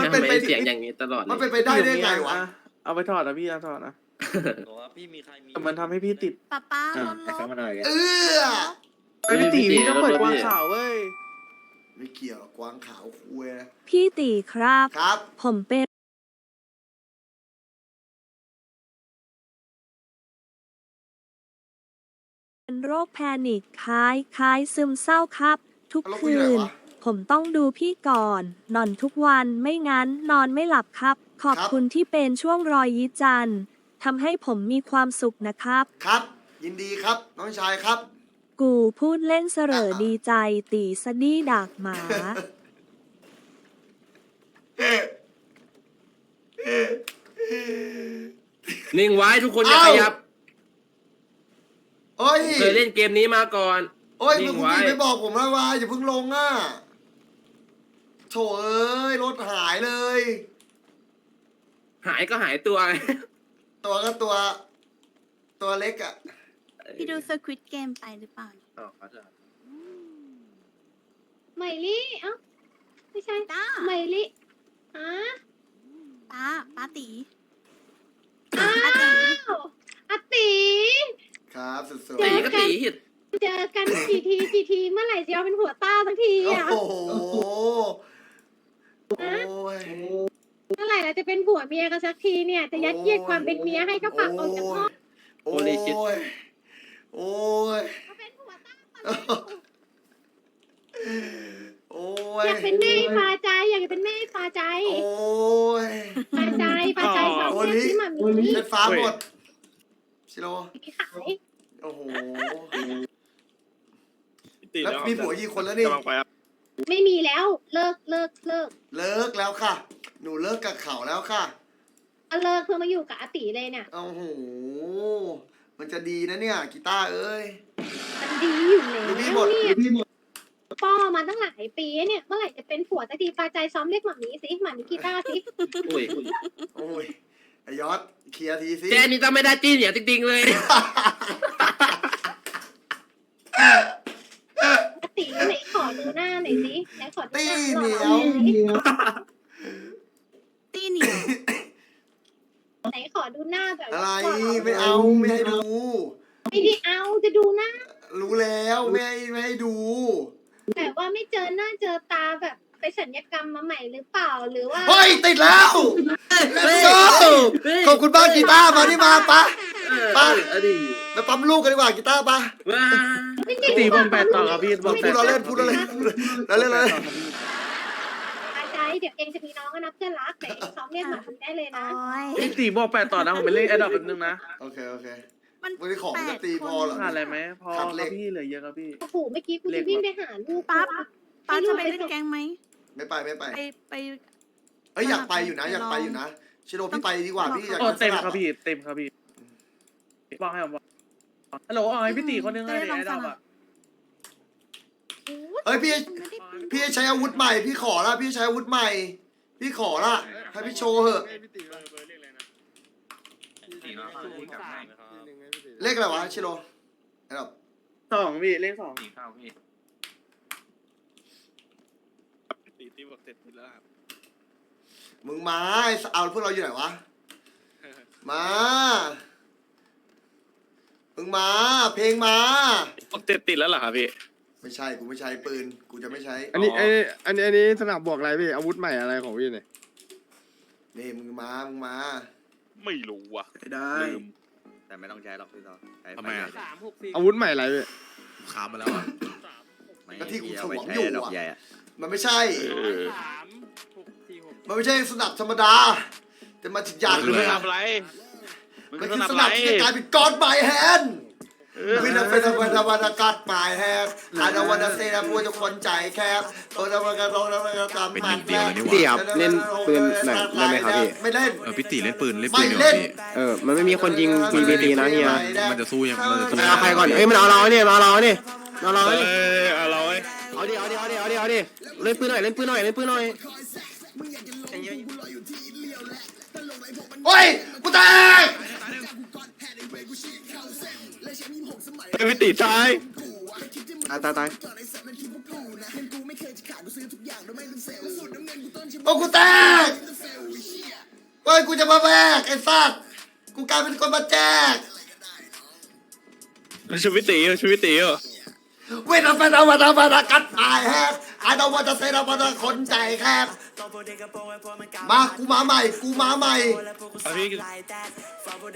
มันเป็นทำไปไมเสียงอย่างนี้ตลอดมันเลเป็นยไปได้ได้ไงวะอ่เอาไปถอดนะพี่เอาถอดนะบอกว่าพี่มีใครมีแต่มันทำให้พี่ติดป้าป้าอะลดลไอ้เขาบมาหน่อยเออไอ้ยพี่ตีพี่ต้องเปิดกวางขาวเว้ยไม่เกี่ยวกวางขาวคุยนะพี่ตีครับ ครับ ผมเป็นเป็นโรคแพนิคคล้ายคล้ายซึมเศร้าครับ ทุกแล้วคุยคือะไรนวะ ผมต้องดูพี่ก่อน นอนทุกวันไม่งั้นนอนไม่หลับครับ ขอบครับคุณที่เป็นช่วงรอยยิ้จันทร์ทำให้ผมมีความสุขนะครับ ครับ ยินดีครับ น้องชายครับ กูพูดเล่นเสรออะดีใจตีสดี้ดากหมา นิ่งไว้ทุกคนอย่าขยับเอ้ยเคยเล่นเกมนี้มาก่อน โอ้ยนิ่มึงงคุณไว้พี่ไม่บอกผมแล้วว่าอย่าเพิ่งลงอะ โถเอ้ยรถหายเลย หายก็หายตัว ตัวก็ตัว ตัวเล็กอะพี่ดูสควิตเกมไปหรือเปล่า อ๋อขอโทษไมลี่เอ้าไม่ใช่ต้าไมลี่ฮะป้าป้าตีอ้าวอาติครับสุดตีก็ตีหิดเจอกันกี่ทีกี่ทีเมื่อไหร่จะเอาเป็นหัวต้าสักทีๆอะโอ้โห โอ้ยเมื่อไหร่เราจะเป็นผัวเมียกันสักทีเนี่ย จะยัดเยียดความเป็นเมียให้ก็ฝากออกจากห้องโอ้ย โอ้ย เขาเป็นผัวต้าโอ้ย อยากเป็นแม่ปลาใจอยากเป็นแม่ปลาใจโอ้ยปลาใจปลาใจสองโอ้เรียกลิที่หมามีเช็ดฟ้าหมดชิโร่ขายโอ้โหตีแล้วมีผัวกี่คนแล้วนี่ กำลังไปครับ ไม่มีแล้วเลิกเลิกเลิกเลิกแล้วค่ะ หนูเลิกกับเขาแล้วค่ะเอาเลิกเพื่อมาอยู่กับอาติเลยเนี่ยโอ้โห มันจะดีนะเนี่ยกีตาร์เอ้ย มันดีอยู่แล้วดูพี่หมดเนี่ยป้อมาตั้งหลายปีเนี่ย เมื่อไหร่จะเป็นผัวสักทีปลาใจซ้อมเรียกหมามีสิหมามีกีตาร์สิอุ้ยโอ้ยไอยอดเคลียร์ทีสิแกนี่ต้องไม่ได้จี้เหนียวจริงๆเลยอาติไหนขอ ดูหน้าหน่อยสิไหนขอดูตีหน้าเหนีหยล่อวๆหน่อยสิตีเหนียวไหนขอดูหน้าแบบอะไรว่าหล่ๆไม่เอาไม่ให้ดู ไม่ได้เอาจะดูหน้า รู้แล้วไม่ให้ไม่ให้ดูแบบว่าไม่เจอหน้าเจอตาแบบไปสัญญกรรมมาใหม่หรือเปล่าหรือว่า เฮ้ย ติดแล้ว Let's go ขอบคุณบ้านกีตาร์มาที่มาปะ ไปอดีไปปั๊มลูกกันดีกว่ากีตาร์ปะว้าไม่ใช่ตีบอมแปดต่อครับพี่บอมพูแปดดเราเล่นพูดเราเล่นเราเล่นเราเล่นปลาใจเดี๋ยวเองจะมีน้องก็นับเพื่อนรักไหนซ้อมเรียกหมามีได้เลยโอ้นะ ยพี่ตีบอกแปดต่อนะผมไปเล่นแอดดอปแป๊บนึงนะโอเคโอเคมันวันนี้ของจะตีพอเหรอ ขาดอะไรไหมพอขาดคเหล็รับกพี่เหลือเยอะครับพี่ โอ้โห เมื่อกี้กูจะวิ่งไปหาลูกป้ากูอะป้าจะไปเล่นแกงไหมไม่ไปไม่ไปไปไปเอ้ยอยากไปอยู่นะอยากไปอยู่นะชิโร่พี่ไปดีกว่าพี่อยากโอ้จะเต็มสลัครับพี่เต็มครับพี่ บอกให้ผมบอกฮัลโหลเอาให้พี่ตีคนนึงเลยในแอดดอปอะเอ้ยพี่ไม่ได้พี่ใช้อาวุธใหม่ พี่ขอละพี่ใช้อาวุธใหม่ พี่ขอละให้พี่โชว์เหอะเลขอะไรวะชิโร่ไอ้ดอกสองพี่เลขสองตีตีบอกเสร็จแล้วครับมึงมาไอ้สเอาพวกเราอยู่ไหนวะ มา มึงมา เพลงมาบอกเจ็ดติดแล้วเหรอครับพี่ ไม่ใช่กูไม่ใช้ปืน กูจะไม่ใช้อันนี้อ๋อ อันนี้อันนี้อันนี้สนับบวกอะไรพี่อาวุธใหม่อะไรของพี่เนี่ยนี่มึงมามึงมา ไม่รู้อะได้ ลืม แต่ไม่ต้องใช้หรอกพี่ต่อใช้ทำไมอะปสามหกสี่อาวุธใหม่อะไรพี่ค้ามาแล้วอะไม่ก็ที่กูเอาไปถ่วงใช้อยู่ดอกอะใหญ่อะมันไม่ใช่สามหกสี่หกมันไม่ใช่สนับธรรมดา แต่มาจิตยานมึงจะทำอะไร มึงมันจะคือทำสอะไรนับที่จะกลายเป็นกอดไมแฮนวินาเป็นวันวันกอดไมแฮนอาดวันเซนะพูดทุกคนใจแคบโอ้ยวันกันโอ้ยวันกันตามมาแคบพี่ครับเล่นปืนหน่อยได้ไหมครับพี่ ไม่เล่น เออพี่ตีเล่นปืนเล่นไม่ปืนดีกเล่ว่านพี่เออ มันไม่มีคนยิง PVP นะเฮียมันจะสู้ยังมันจะสู้มันเอาใครก่อน เอ้ยมันเอาเราเนี่ยมันเอาเราเนี่ยมันเอาเราเอเนี่ยอเอาเราไว้เอาดิเอาดิเอาดิเอาดิเอาดิเล่นปืนหน่อยเล่นปืนหน่อยเล่นปืนหน่อยโอ้ยกูแตก พี่ตีตายตายตายตายโอ้กูแตกเฮ้ยกูจะมาแบกไอ้สัตว์กูกลายเป็นคนมาแจกชีวิตตีชีวิตตีอะเวทเป็นอวตารมากัดตายแฮกไอ้ดาวจะเซนอวตารคนใจแคบ มากูมาใหม่กูมาใหม่ฟาบุ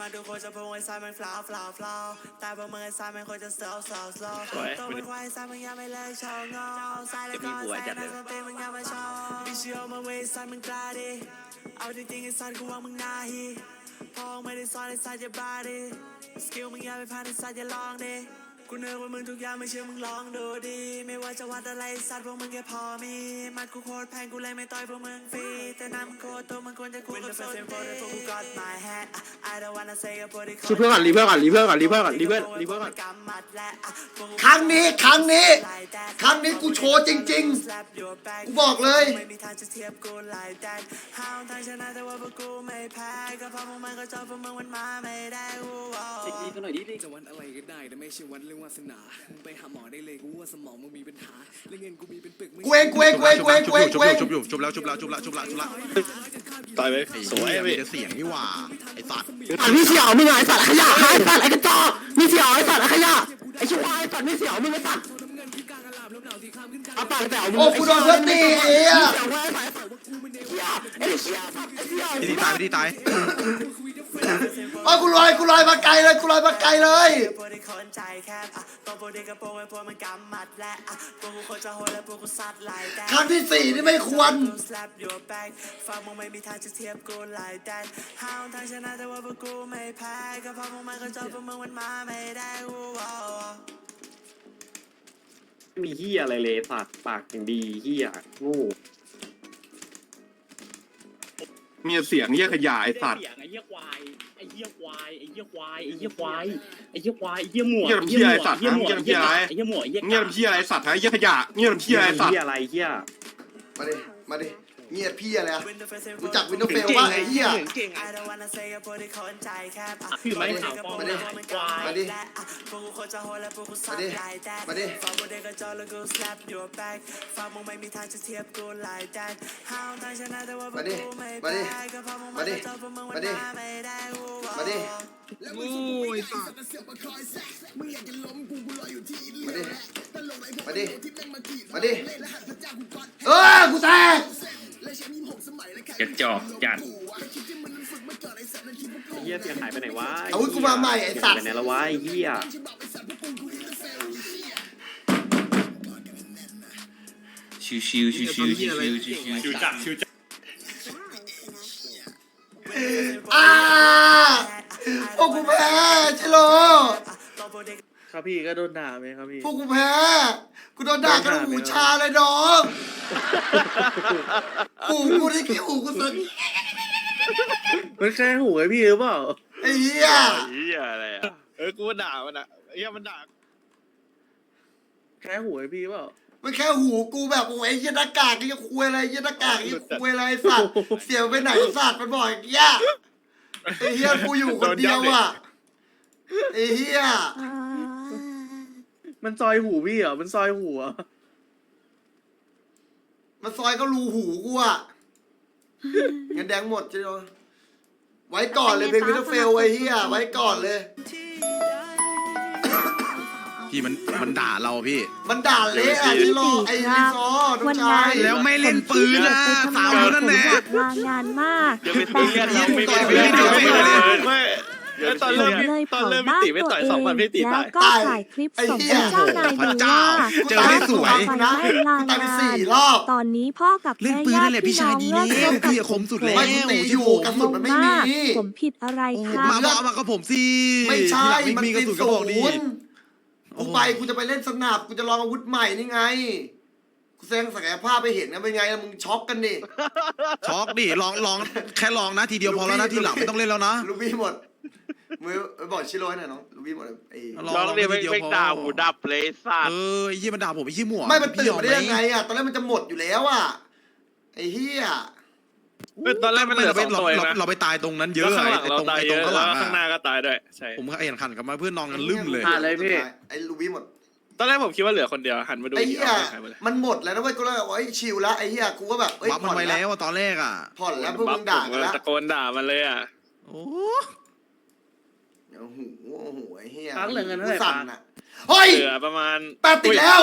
มาดูคนจะพงไว้ซ้ายมันฟลาวฟลาวฟลาวตายพอมือซ้ายมันคนจะเสาเสาเสาต้องวมันควายซ้ายมันยังไม่เลยชาวเงาสายแล้วก็ซ้ายแล้วสเปนมันยังไม่ชอบพี่เชื่อมาเว้ยายมันกล้าดิเอาจริงๆไอ้สายกูว่ามึงน่าฮี Palm with inside your body. Skill me, I've inside your long neck. Eh? กูเนิร์ว่ามึงทุกอย่างไม่เชื่อมึงลองดูดี ไม่ว่าจะวัดอะไรสัตว์พวกมึงแค่พอมี มัดกูโคตรแพงกูเลยไม่ต่อยพวกมึงฟรี แต่น้ำโคตรโตมึงควรจะกูกับโซนเต้ชุดเพื่อนก่อนรีเพื่อนก่อนรีเพื่อนก่อนรีเพื่อนก่อนรีเพื่อนรีเพื่อนก่อนครั้งนี้ครั้งนี้ ครั้งนี้กูโชว์จริงๆกูบอกเลยสิ่งนี้ก็หน่อยดิเรียกวันอะไรก็ได้แต่ไม่ใช่วันเรื่องวาสนามึงไปหาหมอได้เลยกูว่าสมองมึงมีปัญหาและเงินกูมีเป็นปึกมึงกูเองกูเองกูเองกูเองกูเองชุกูบเออยู่งชุบอยู่ชุบแล้วชุบแล้วชุบแล้วชุบแล้วชุบแล้วชุบแล้วต่อยไปไอ้สวยเหี้ยพี่มีแต่เสียงนี่หว่าไอ้สัตว์อะมีเสี่ยวมึงไอ้สัตว์ขยะไอ้สัตว์ไอ้กระจอกมีเสี่ยวไอ้สัตว์ขยะไอ้ชั่วไอ้สัตว์มีเสี่ยวมึงไอ้สัตว์เอาปากแต่เอามึงโอ้กูโดนเพื่อนตีไอ้เหี้ยเสี่ยวไอ้สัตว์ไอ้เสี่ยวไอ้เสี่ยวไอ้เสี่ยวพี่ตีตายพี่ตีตาย โอ้กูลอยกูลอยมาไกลเลยกูลอยมาไกลเลยครั้งที่สี่นี่ไม่ควรมีเฮียอะไรเลยสัตว์ปากอย่างดีเฮีย โง่มีเสียงเยี่ยขยายสัตว์ไอ้เหี้ยควายไอ้เหี้ยควายไอ้เหี้ยควายไอ้เหี้ยควายไอ้เหี้ยควายไอ้เหี้ยหมวกเหี้ยลำเหี้ยไอ้สัตว์เหี้ยหมวกเหี้ยลำเหี้ยอะไรไอ้เหี้ยหมวกไอ้เหี้ยเงียบเพี้ยอะไรสัตว์ฮะเยี่ยขยะเงียบเพี้ยอะไรสัตว์เหี้ยอะไรเหี้ยมาดิมาดิ เงียบพี่อะไรอะรู้จักวินโดว์เฟลว่าไอ้เหี้ยเก่งพี่ไม่ขาวปลอมมาดิควายมาดิมาดิมาดิมาดิมาดิมาดิมาดิมาดิโอ้ยสัตว์มาดิมาดิมาดิเออกูแตก กระจอกจัดเหี้ยเสียงหายไปไหนวะอาวุธกูมาใหม่ไอ้สัตว์ไปไหนแล้ววะไอ้เหี้ยชิวชิวชิวชิวชิวชิวชิวชิวจัดชิวจัดอ้าพวกกูแพ้ชิโร่ครับพี่ก็โดนด่าไหมครับพี่พวกกูแพ้ กูโดนด่ากันหูชาเลยน้องหูกูได้ขี้หูกูสุดมันแค่หูไอพี่หรือเปล่าไอ้เหี้ยเหี้ยอะไรอะเออกูด่ามันอะเหี้ยมันด่าแค่หูไอพี่เปล่ามันแค่หูกูแบบโอ้ยไอ้เหี้ยหน้ากากไอ้เหี้ยคุยอะไรไอ้เหี้ยหน้ากากไอ้เหี้ยคุยอะไรไอ้สัตว์เสียไปไหนสัตว์มันบอกอย่างเงี้ยไอ้เหี้ยกูอยู่คนเดียวอะไอ้เหี้ยอ่า มันซอยหูพี่เหรอ มันซอยหูเหรอมันซอยก็รูหูกูอะเงินแดงหมดชิโร่ไว้ก่อนเลยเพลงวินเทอร์เฟลไอ้เหี้ยไว้ก่อนเลย พี่มันมันด่าเราพี่ มันด่าเละอะชิโร่ไอ้ลิซอน้องวันชานั้นยแล้วไม่เล่นปืนนะสาวนั่นแหละผมอยากลางานมากอย่าไปตีกันเราไม่ต่อยไม่ไม่ ได้ไม่ต่อยไม่ไม่ตอนเริ่มเลยตอนเริ่มบ้านตีไม่ต่อยสองงพันพี่ตีแล้วตายก็ถ่ายคลิปส่งให้เจ้านายพระดูเจ้าว่าเจอได้สวย ไปไล่ลาตายไปงาสี่นรอบตอนนี้พ่อกับเล่นแม่ปืนญานั่ติแหละพี่พี่น้ชาอยงดีเลิกแล้วคบพี่อะคมสุดแล้วไม่ตีอยู่กระสุนมันไม่มี ผมผิดอะไรครัมาบอกมากับผมสิไม่ใช่ทีหลังมันมีกระติดสุนก็ศูบอกดินย์กูไปกูจะไปเล่นสนับกูจะลองอาวุธใหม่นี่ไง กูแสดงศักยภาพไปเห็นนะเป็นไงล้วมึงช็อกกันดิช็อกดิลองลองแค่ลองนะทีเดียวพอแล้วนะทีหลังไม่ต้องเล่นแล้วนะ ลูบี้หมด มือไปบอกชิโร่ให้หน่อยน้องลูบี้หมดไอ้ลองน้องลองเนี่ยทีไม่เดียวไม่พอด่าหูดับเลยสัตเอว์อไอ้เหี้ยมันด่าผมไอ้เหี้ยหมวกไม่มันตื่นพี่มาได้ยังไงอะตอนแรกมันจะหมดอยู่แล้วอะไอ้เหี้ยตอนแรกมันเหลือสเราองตัวเองเรานะ เราไปตายตรงนั้นเยอะแล้วข้างหลังไอ้เราตรงตายไอ้เยตรงอะข้างหแล้ลัวงข้างหน้าอะก็ตายด้วยใช่ผมก็เห็นขันกลับมาเพื่อนนอนกันลืมเลยผ่านเลยพี่ ไอ้ลูบี้หมด ตอนแรกผมคิดว่าเหลือคนเดียวหันมาดูไอ้อีกเหี้ยหายไปเลย มันหมดแล้วนะเว้ยกูเลยบอกว่าไอ้ยชิลแล้วไอ้เหี้ยกูก็แบบเอ้ยบัฟมันผ่อนไปแล้แล้ววอะตอนแรกอะผ่อนแล้วพวกมึงด่าด่ากันแล้วตะโกนด่ามันเลยอะโอ้ โอ้โหโอ้โหไอ้เหี้ยพักเหลือเงินเท่าไหร่กูสั่นปะอะเฮ้ยเหลือประมาณแปดติดแล้ว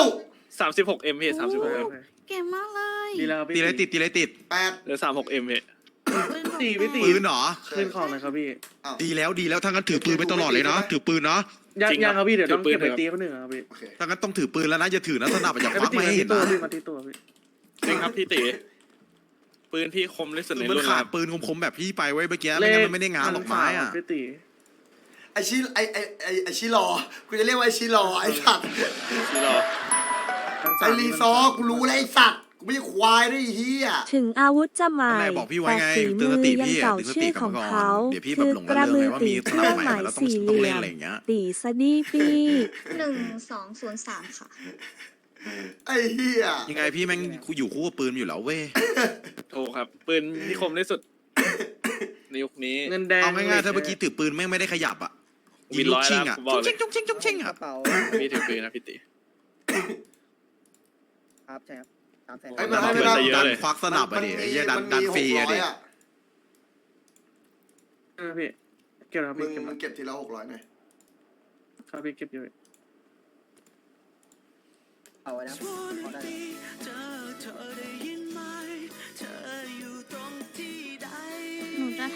สามสิบหกเอ็มพี่สามสิบหกเอ็มเก่งมากเลยดีแล้วครับตีพี่อะไรติดตีอะไรติดแปดเหลือสามหกเอ็มพี่ตีพี่ตีปืนเหรอขึ้นของเลยครับพี่อ้าวดีแล้วดีแล้วถ้างั้นถือปืนไปตลอดเลยนะถือปืนนะยังยังครับพี่เดี๋ยวต้องเก็บไปตีเขาหนึ่งครับพี่โอเคถ้างั้นต้องถือปืนแล้วนะอย่าถือนะสนับอย่าไอ้ควัพี่กตีมาให้มาเห็ที่นตัวนะพี่มาที่ตัวพี่จริงครับพี่ตีปืนพี่คมที่สุดในมันรุ่นขาดแล้วปืนคมๆแบบพี่ไปไว้เมื่อกี้ไม่งั้นมันไม่ได้งานหรอกไม้อะพี่ตี ไอ้ชิไอ้ไอ้ไอ้ไอ้ชิรอกูจะเรียกว่าไอ้ชิรอไอ้สัตว์ที่รอไอ้รีซอร์กูรู้แล้วไอ้สัตว์กูไม่ใช่ควายด้วยไอ้เหี้ยถึงอาวุธจะใหม่แม่บอกพี่ไว้แต่ไงฝีเตืมือนสอติยังพี่อะเก่าเตือนสชื่ติอกลัขบองมาก่อนเขาเดี๋ยวพี่แบคืบอหลงกระระเริมืงอไงว่าตีมีสเคนับรื่องใหม่หมายแล้วต้องสี่เหต้องลี่เล่นยอะมไรอย่างเงี้ยตีสนีปีหนึ่งสองศูนย์สามค่ะ ไอ้เหี้ยยังไงพี่แม่งกูอยู่คู่กับปืนอยู่แล้วเว้ย ถูกครับ ปืนที่คมที่สุดในยุคนี้ เงินแดงเอาง่ายๆถ้าเมื่อกี้ถือปืนแม่งไม่ได้ขยับอะ ยิวิงนลูร้กอยชิงแล้วอะผมบอกเลจุ้ยงชิงจุ้งชิงจุ้งชิงอะพี่ถือปืนนะพี่ตีครับใช่ครับสามแสนไอ้มันให้ไม่เงิได้นจะเยอะดันเลย ควักสนับอะดิไอ้เหี้ยดันมัดันมีฟรีอะ600ดิ เออพี่เก็บแล้วครับมึพี่งเก็บมึแล้วงเก็บทีละหกร้อยหน่อยครับพี่เก็บอยู่พี่เอาไว้นะเอาได้หนูจะ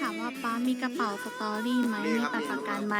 ถามว่าป้ามีกระเป๋าสตอรี่ไหมมีบัตรประกันไหม